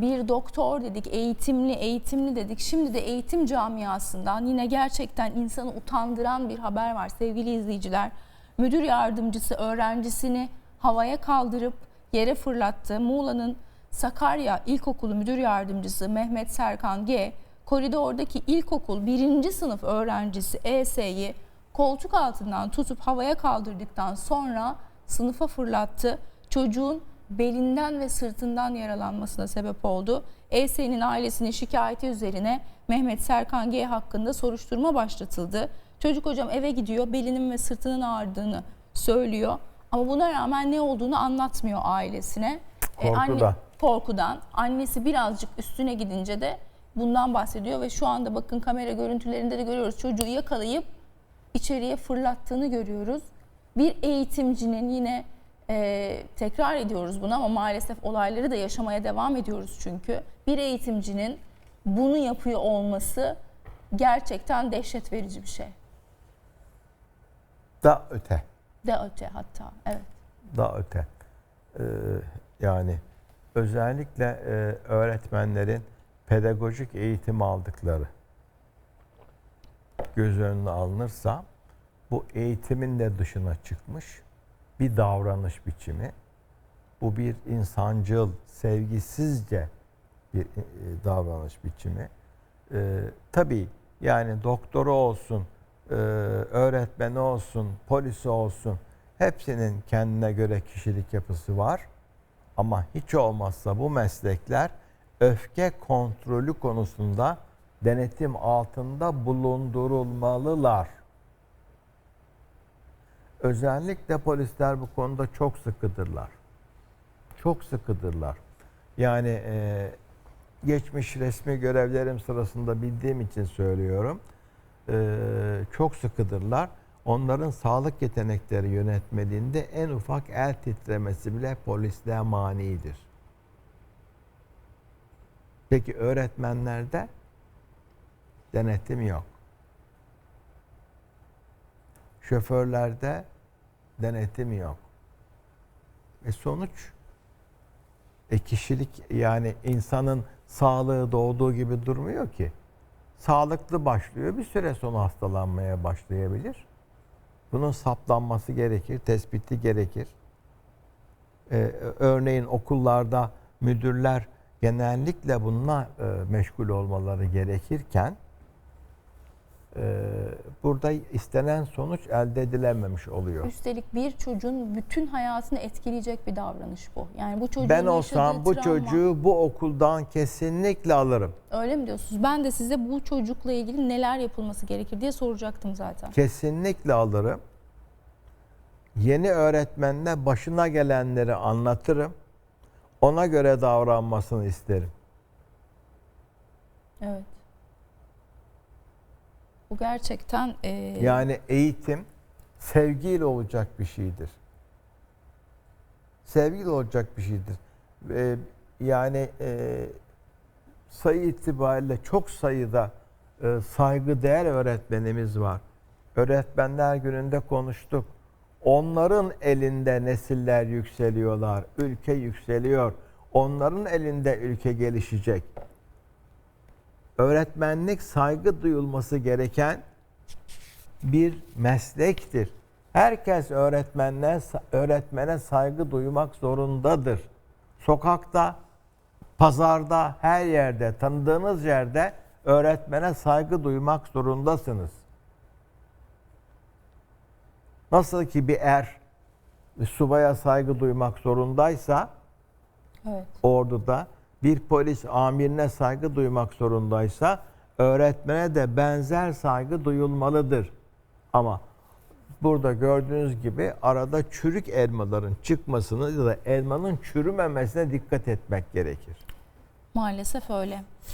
bir doktor dedik, eğitimli, eğitimli dedik. Şimdi de eğitim camiasından yine gerçekten insanı utandıran bir haber var sevgili izleyiciler. Müdür yardımcısı öğrencisini havaya kaldırıp yere fırlattı. Muğla'nın Sakarya İlkokulu Müdür Yardımcısı Mehmet Serkan G. koridordaki ilkokul birinci sınıf öğrencisi ES'yi koltuk altından tutup havaya kaldırdıktan sonra sınıfa fırlattı. Çocuğun belinden ve sırtından yaralanmasına sebep oldu. ES'nin ailesinin şikayeti üzerine Mehmet Serkan G hakkında soruşturma başlatıldı. Çocuk hocam eve gidiyor, belinin ve sırtının ağrıdığını söylüyor. Ama buna rağmen ne olduğunu anlatmıyor ailesine. E, Korkudan. korkudan. Annesi birazcık üstüne gidince de bundan bahsediyor ve şu anda bakın kamera görüntülerinde de görüyoruz. Çocuğu yakalayıp içeriye fırlattığını görüyoruz. Bir eğitimcinin yine e, tekrar ediyoruz bunu ama maalesef olayları da yaşamaya devam ediyoruz çünkü. Bir eğitimcinin bunu yapıyor olması gerçekten dehşet verici bir şey. Da öte. De öte hatta evet. Da öte. Ee, yani özellikle e, öğretmenlerin pedagojik eğitim aldıkları göz önüne alınırsa bu eğitimin de dışına çıkmış bir davranış biçimi. Bu bir insancıl, sevgisizce bir e, davranış biçimi. Ee, tabii yani doktoru olsun, e, öğretmeni olsun, polisi olsun hepsinin kendine göre kişilik yapısı var. Ama hiç olmazsa bu meslekler öfke kontrolü konusunda denetim altında bulundurulmalılar. Özellikle polisler bu konuda çok sıkıdırlar. Çok sıkıdırlar. Yani e, geçmiş resmi görevlerim sırasında bildiğim için söylüyorum. E, çok sıkıdırlar. Onların sağlık yetenekleri yönetmeliğinde en ufak el titremesi bile polisliğe manidir. Peki öğretmenlerde denetim yok. Şoförlerde denetim yok. E sonuç e kişilik yani insanın sağlığı doğduğu gibi durmuyor ki. Sağlıklı başlıyor bir süre sonra hastalanmaya başlayabilir. Bunun saptanması gerekir, tespiti gerekir. Ee, örneğin okullarda müdürler genellikle bununla e, meşgul olmaları gerekirken e, burada istenen sonuç elde edilememiş oluyor. Üstelik bir çocuğun bütün hayatını etkileyecek bir davranış bu. Yani bu çocuğun Ben olsam bu travma- çocuğu bu okuldan kesinlikle alırım. Öyle mi diyorsunuz? Ben de size bu çocukla ilgili neler yapılması gerekir diye soracaktım zaten. Kesinlikle alırım. Yeni öğretmenine başına gelenleri anlatırım. Ona göre davranmasını isterim. Evet. Bu gerçekten e, Yani eğitim sevgiyle olacak bir şeydir. Sevgiyle olacak bir şeydir. Ee, yani e, sayı itibariyle çok sayıda e, saygıdeğer öğretmenimiz var. Öğretmenler gününde konuştuk. Onların elinde nesiller yükseliyorlar, ülke yükseliyor. Onların elinde ülke gelişecek. Öğretmenlik saygı duyulması gereken bir meslektir. Herkes öğretmenle öğretmene saygı duymak zorundadır. Sokakta, pazarda, her yerde, tanıdığınız yerde öğretmene saygı duymak zorundasınız. Nasıl ki bir er bir subaya saygı duymak zorundaysa evet. orduda bir polis amirine saygı duymak zorundaysa öğretmene de benzer saygı duyulmalıdır. Ama burada gördüğünüz gibi arada çürük elmaların çıkmasını ya da elmanın çürümemesine dikkat etmek gerekir. Maalesef öyle.